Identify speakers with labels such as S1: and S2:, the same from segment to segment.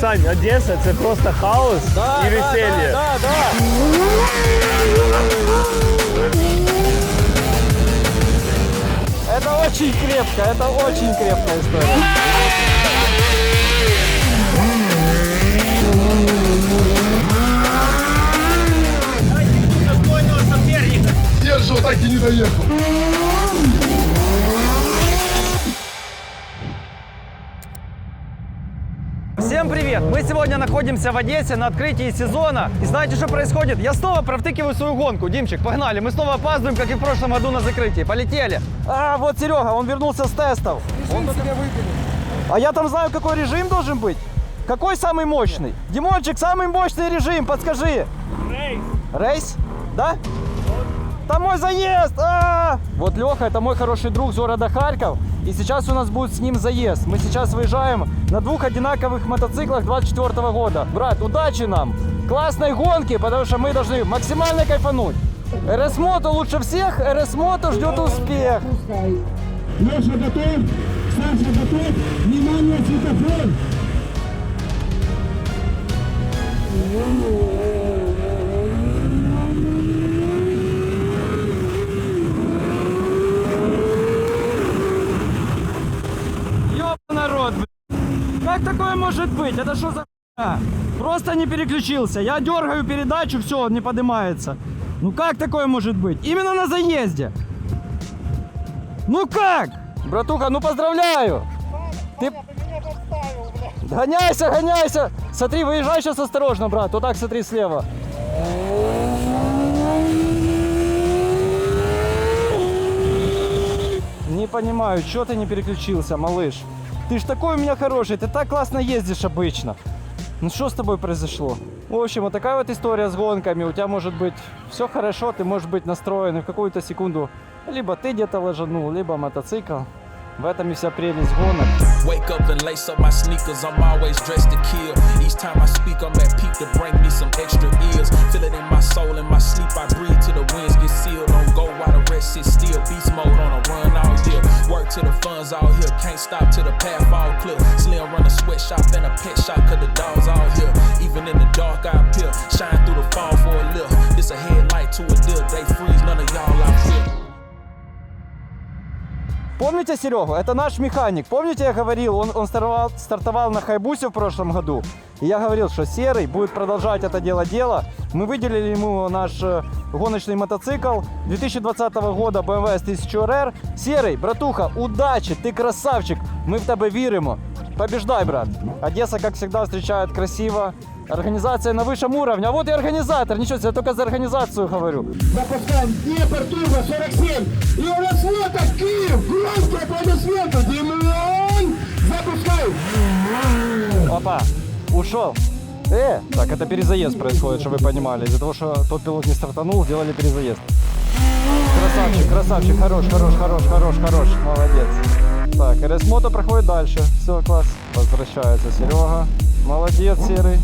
S1: Сань, Одеса це просто хаос і веселье.
S2: Да, да, да. Это очень крепко, это очень крепкая история.
S3: Же так и не доехал.
S2: Всем привет! Мы сегодня находимся в Одессе на открытии сезона. И знаете, что происходит? Я снова провтыкиваю свою гонку. Димчик, погнали. Мы снова опаздываем, как и в прошлом году на закрытии. Полетели. А, вот Серега, он вернулся с тестов. Он только- А я там знаю, какой режим должен быть. Какой самый мощный? Димончик, самый мощный режим, подскажи. Рейс. Рейс? Да? Там мой заезд! А! Вот Леха, это мой хороший друг с города Харьков. И сейчас у нас будет с ним заезд. Мы сейчас выезжаем на двух одинаковых мотоциклах 24 года. Брат, удачи нам! Классной гонки, потому что мы должны максимально кайфануть. РС Мото лучше всех, РС Мото ждет успех.
S4: Леша готов, Саша готов, внимание, светофор.
S2: Как такое может быть? Это что за хуйня? Просто не переключился. Я дергаю передачу, все, он не поднимается. Ну как такое может быть? Именно на заезде. Ну как? Братуха, ну поздравляю. Ты... Гоняйся, гоняйся. Смотри, выезжай сейчас осторожно, брат. Вот так смотри слева. Не понимаю, что ты не переключился, малыш? Ты ж такой у меня хороший, ты так классно ездишь обычно. Ну что с тобой произошло? В общем, вот такая вот история с гонками. У тебя может быть все хорошо, ты можешь быть настроен и в какую-то секунду либо ты где-то ложанул, либо мотоцикл. В этом и вся прелесть гонок.
S5: Wake up and lace up my sneakers. I'm always dressed to kill. Each time I speak, I'm at peak to bring me some extra ears. Feel it in my soul, in my sleep. I breathe till the winds get sealed. Don't go while the rest sit still. Beast mode on a run all year. Work till the funds all here. Can't stop till the path all clear. Slim run a sweatshop and a pet shop. Cause the dogs all here. Even in the dark, I appear. Shine through the fall for a lift. This a headlight to a deal. They freeze, none of y'all out here.
S2: Помните Серегу? Это наш механик. Помните, я говорил, он, он стартовал, стартовал на Хайбусе в прошлом году. И я говорил, что Серый будет продолжать это дело дело. Мы выделили ему наш э, гоночный мотоцикл 2020 года BMW S1000RR. Серый, братуха, удачи, ты красавчик. Мы в тебе віримо. Побеждай, брат. Одесса, как всегда, встречает красиво. Организация на высшем уровне. А вот и организатор. Ничего себе, я только за организацию говорю.
S4: Запускаем Днепр Турбо 47. И у нас вот Киев. Громкие аплодисменты. Димон, запускай.
S2: Опа, ушел. Э, так, это перезаезд происходит, чтобы вы понимали. Из-за того, что тот пилот не стартанул, сделали перезаезд. Красавчик, красавчик, хорош, хорош, хорош, хорош, хорош, молодец. Так, РС Мото проходит дальше. Все, класс. Возвращается Серега. Молодец, Серый.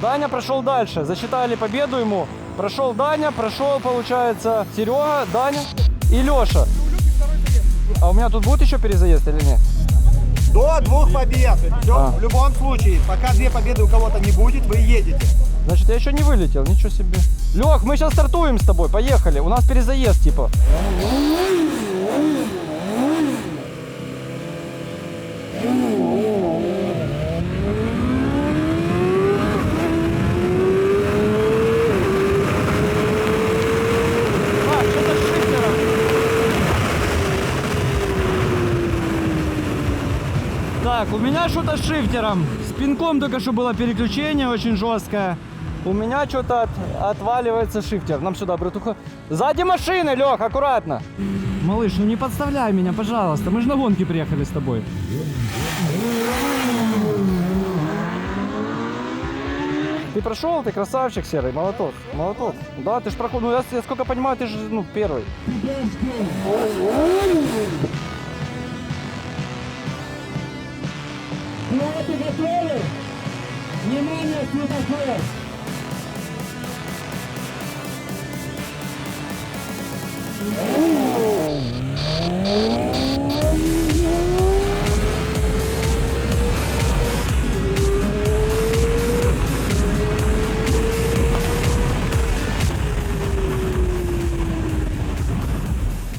S2: Даня прошел дальше. Засчитали победу ему. Прошел Даня, прошел, получается, Серега, Даня и Леша. А у меня тут будет еще перезаезд или нет?
S6: До двух побед. Все,
S2: А.
S6: в любом случае, пока две победы у кого-то не будет, вы едете.
S2: Значит, я еще не вылетел, ничего себе. Лех, мы сейчас стартуем с тобой, поехали. У нас перезаезд, типа. А, что-то с шифтером. Так, у меня что-то с шифтером. С пинком только что было переключение очень жесткое. У меня что-то от- отваливается шифтер. Нам сюда, братуха. Сзади машины, Лех, аккуратно. Малыш, ну не подставляй меня, пожалуйста. Мы же на гонки приехали с тобой. Ты прошел, ты красавчик серый, молоток, молоток. Да, ты ж проходил, ну я, я сколько понимаю, ты же ну, первый.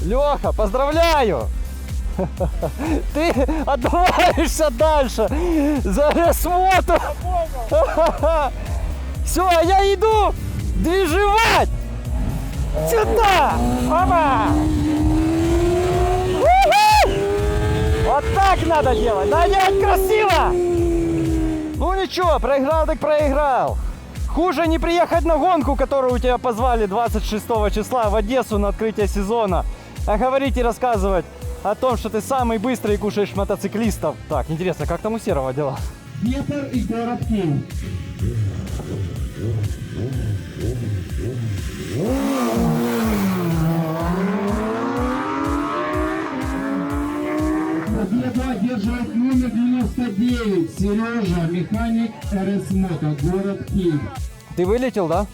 S2: Леха, поздравляю! Ты отдуваешься дальше за ресмотр. Все, а я иду движевать сюда. Опа! Вот так надо делать. Да делать красиво. Ну ничего, проиграл так проиграл. Хуже не приехать на гонку, которую у тебя позвали 26 числа в Одессу на открытие сезона, а говорить и рассказывать о том, что ты самый быстрый и кушаешь мотоциклистов. Так, интересно, как там у Серого дела?
S4: Днепр и город Киев. Победу одерживает номер 99 Сережа, механик РС Мото, город Киев.
S2: Ты вылетел, да?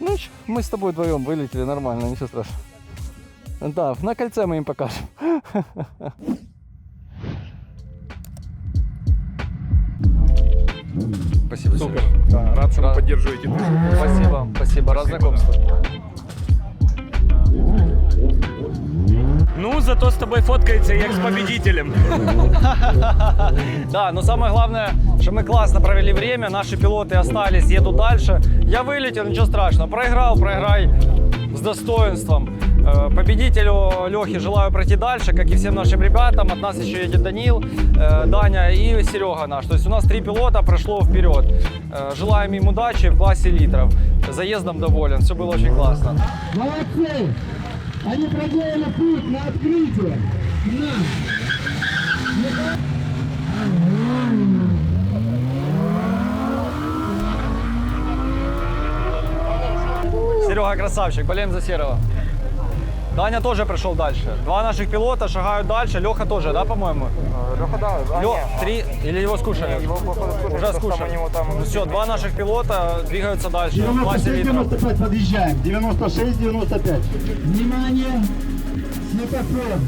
S2: Ну, мы с тобой вдвоем вылетели, нормально, ничего страшного. Да, на кольце мы им покажем. Спасибо. Супер.
S1: Да, рад, что вы поддерживаете.
S2: Спасибо, спасибо. Рад знакомству.
S1: Ну, зато с тобой фоткается як с победителем.
S2: Да, но самое главное, что мы классно провели время, наши пилоты остались, едут дальше. Я вылетел, ничего страшного. Проиграл, проиграй с достоинством. Э, Победителю Лехе желаю пройти дальше, как и всем нашим ребятам. От нас еще едет Данил, э, Даня и Серега наш. То есть у нас три пилота прошло вперед. Э, Желаем им удачи в классе литров. Заездом доволен, все было очень классно.
S4: Молодцы! Они проделали путь на открытие. На!
S2: Серега красавчик, болеем за Серого. Даня тоже пришел дальше. Два наших пилота шагают дальше. Леха тоже, да, по-моему?
S6: Леха, да. а,
S2: Лё,
S6: нет.
S2: три или его скушали?
S6: Его, походу, скушали,
S2: Уже скушали.
S6: там
S2: Ну все, два наших пилота двигаются дальше. в классе литров.
S4: 96-95 подъезжаем. 96-95. Внимание! Светофор.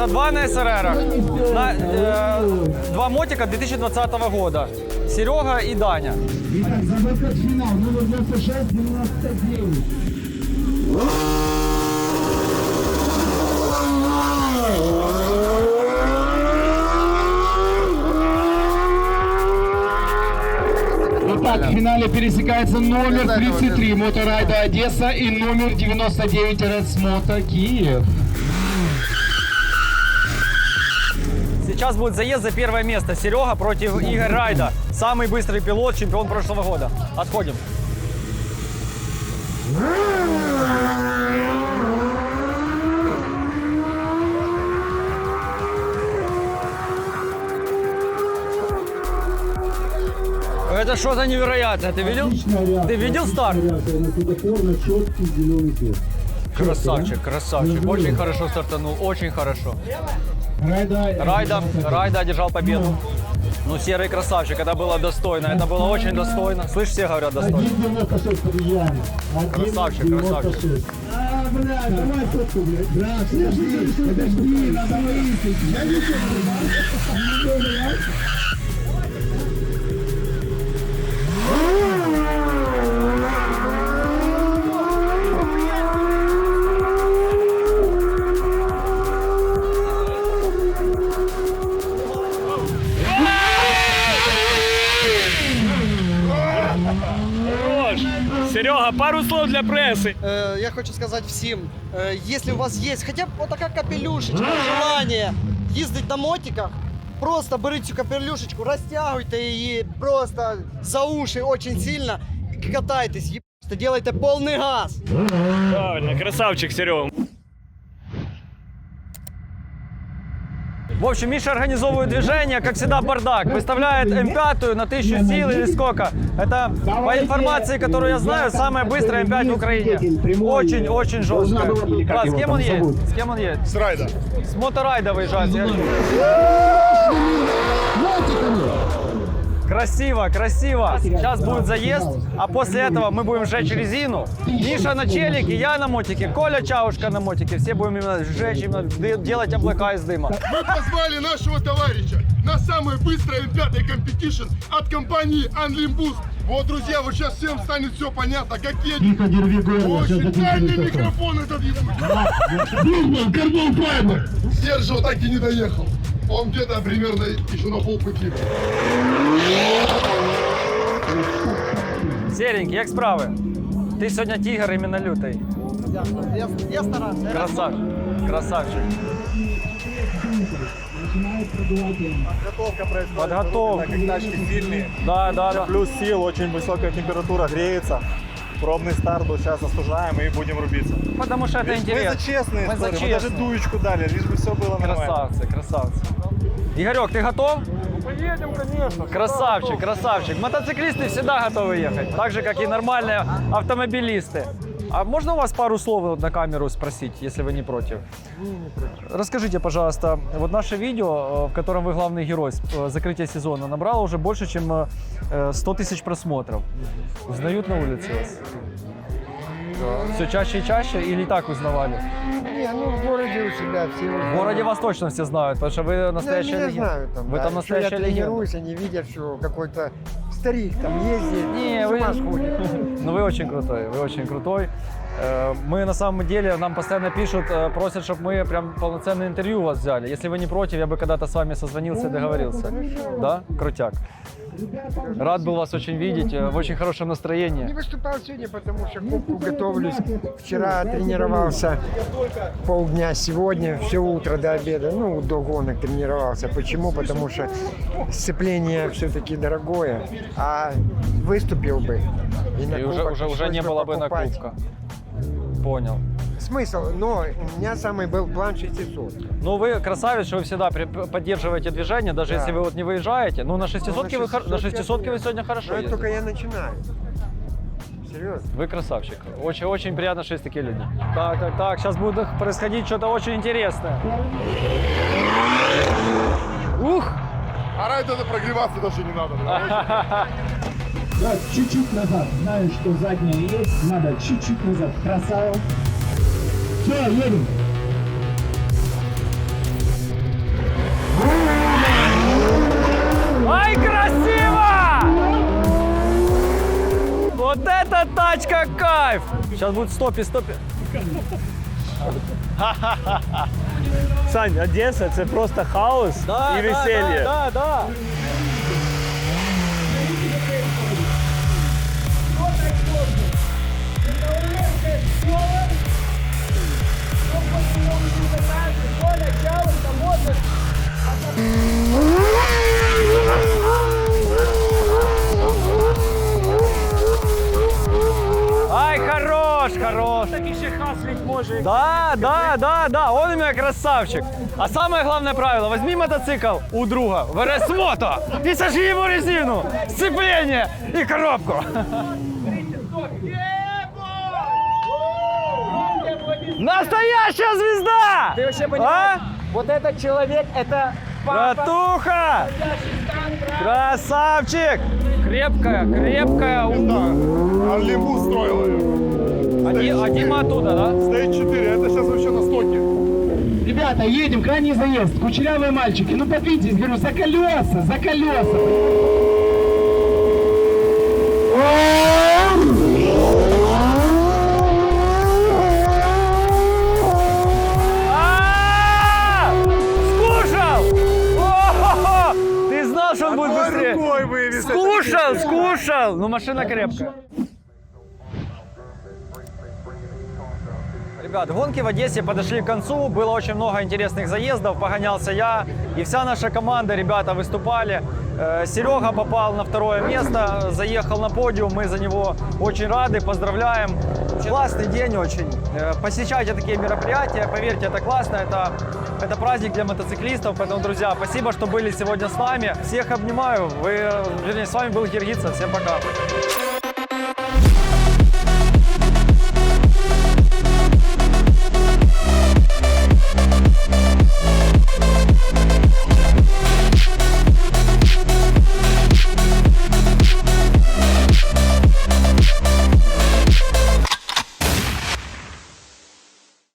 S2: Пилота, два на СРРах. На, э, два мотика 2020 года. Серега и Даня.
S4: Итак, за выход в финал номер 96-99. Итак, в финале пересекается номер 33 Моторайда Одесса и номер 99 РС Мото Киев.
S2: Сейчас будет заезд за первое место. Серега против Игорь Райда. Самый быстрый пилот, чемпион прошлого года. Отходим. Это что за невероятно? Ты видел? Ты видел старт? Красавчик, красавчик. Очень хорошо стартанул, очень хорошо.
S4: Райда,
S2: Райда, Райда одержал победу. Ну, серый красавчик, это было достойно, это было очень достойно. Слышь, все говорят достойно.
S4: 1.96 подъезжаем.
S2: Красавчик,
S4: 1.96. А, давай фотку, блядь. Брат, подожди, подожди, надо выяснить. Я не
S1: пару слов для прессы.
S7: Э, я хочу сказать всем, э, если у вас есть хотя бы вот такая капелюшечка, желание їздити на мотиках, просто беріть цю капелюшечку, розтягуйте її просто за уші очень сильно, і катайтесь, їбайте, делайте повний газ.
S1: Правильно, красавчик, Серега.
S2: В общем, Миша организовывает движение, как всегда, бардак. Выставляет М5 на 1000 сил или сколько. Это, по информации, которую я знаю, самая быстрая М5 в Украине. Очень-очень жесткая. Да, с кем он едет? С кем он едет?
S3: С райда.
S2: С моторайда выезжает. Я- Красиво, красиво. Сейчас будет заезд, а после этого мы будем сжечь резину. Миша на челике, я на мотике, Коля Чаушка на мотике. Все будем именно сжечь, именно де- делать облака из дыма.
S3: Мы позвали нашего товарища на самый быстрый пятый компетишн от компании Unlimbus. Вот, друзья, вот сейчас всем станет все понятно, как едет.
S4: Тихо, дерви горло, сейчас
S3: Очень дальний
S4: закончится микрофон.
S3: этот ебучий. Бигман, карбон файбер. Серж вот так и не доехал. Он где-то примерно еще на полпути.
S2: Серенький, як справи? Ти сьогодні тігр іменно лютий.
S7: Я, я старался. я
S2: Красав... Красавчик.
S6: Подготовка происходит.
S2: Подготовка.
S6: Так как тачки сильные.
S2: Да, да, да.
S6: Плюс сил, очень высокая температура, греется. Пробный старт, вот сейчас остужаем и будем рубиться.
S2: Потому что это
S6: Мы
S2: интересно.
S6: за честные
S2: Мы за
S6: истории, мы даже
S2: честные.
S6: дуечку дали, лишь бы все было нормально.
S2: Красавцы, красавцы. Игорек, ты готов?
S6: Поедем, конечно.
S2: Красавчик, красавчик. Мотоциклисты всегда готовы ехать, так же, как и нормальные автомобилисты. А можно у вас пару слов на камеру спросить, если вы не против? Расскажите, пожалуйста, вот наше видео, э, в котором вы главный герой, э, закрытие сезона, набрало уже больше, чем э, 100 тысяч просмотров. Узнают на улице вас? Все чаще и чаще или и так узнавали?
S8: Не, ну в городе у себя все.
S2: В городе вас точно все знают, потому что вы настоящая
S8: меня
S2: легенда.
S8: знают там.
S2: Вы
S8: да.
S2: там
S8: Что я
S2: настоящая легенда.
S8: тренируюсь, они видят, что какой-то старик там ездит,
S2: Не,
S8: с
S2: вы...
S8: ума сходит.
S2: Ну вы очень крутой, вы очень крутой. Э, Мы на самом деле, нам постоянно пишут, э, просят, чтобы мы прям полноценное интервью у вас взяли. Если вы не против, я бы когда-то с вами созвонился и договорился. Да? Крутяк. Рад был вас очень видеть, э, в очень хорошем
S8: Не
S2: настроении.
S8: выступал сегодня, потому что кубку готовлюсь. Вчера тренировался полдня, сегодня все утро до обеда, ну, до гонок тренировался. Почему? Потому что сцепление все-таки дорогое, а выступил бы. на
S2: И уже, уже, уже не
S8: бы
S2: было бы на кубка. Понял.
S8: Смысл, но у меня самый был план 600.
S2: Ну вы красавец, что вы всегда при- поддерживаете движение, даже
S8: Да.
S2: если вы вот не выезжаете. Ну на 600 вы, хор- на
S8: 600
S2: 600 вы сегодня хорошо
S8: Но это только
S2: ездите.
S8: я начинаю. Серьезно.
S2: Вы красавчик. Очень, очень приятно, что есть такие люди. Так, так, так. Сейчас будет происходить что-то очень интересное. Ух!
S3: А это прогреваться даже не надо. да?
S4: Чуть-чуть назад. Знаю, что задняя есть. Надо чуть-чуть назад. Красава. Все, едем.
S2: Ай, красиво! Вот это тачка кайф! Сейчас будет стопи, стопи.
S1: Сань, Одеса це просто хаос і веселье.
S2: Да, да, да. Ай, хорош, хорош. Так еще хаслить может. Да, да, да, да, он у меня красавчик. А самое главное правило, возьми мотоцикл у друга в РС Мото и сожги ему резину, сцепление и коробку. Настоящая звезда! Ты вообще понимаешь?
S6: Вот этот человек, это
S2: Братуха! Красавчик! Крепкая, крепкая.
S3: Unlimbus строила ее.
S2: А, Ди- а Дима оттуда, да?
S3: Стоит 4, это сейчас вообще на стоке.
S4: Ребята, едем, крайний заезд. Кучерявые мальчики. Ну подвиньтесь, говорю, за колеса, за колеса.
S2: Скушал, скушал! Ну машина крепкая. Ребят, гонки в Одессе подошли к концу, было очень много интересных заездов, погонялся я и вся наша команда, ребята выступали. Э, Серега попал на второе место, заехал на подиум, мы за него очень рады, поздравляем. Классный день очень. Э, Посещайте такие мероприятия, поверьте, это классно, это, это праздник для мотоциклистов, поэтому, друзья, спасибо, что были сегодня с нами. Всех обнимаю, вы, вернее, с вами был Киргиз, всем пока.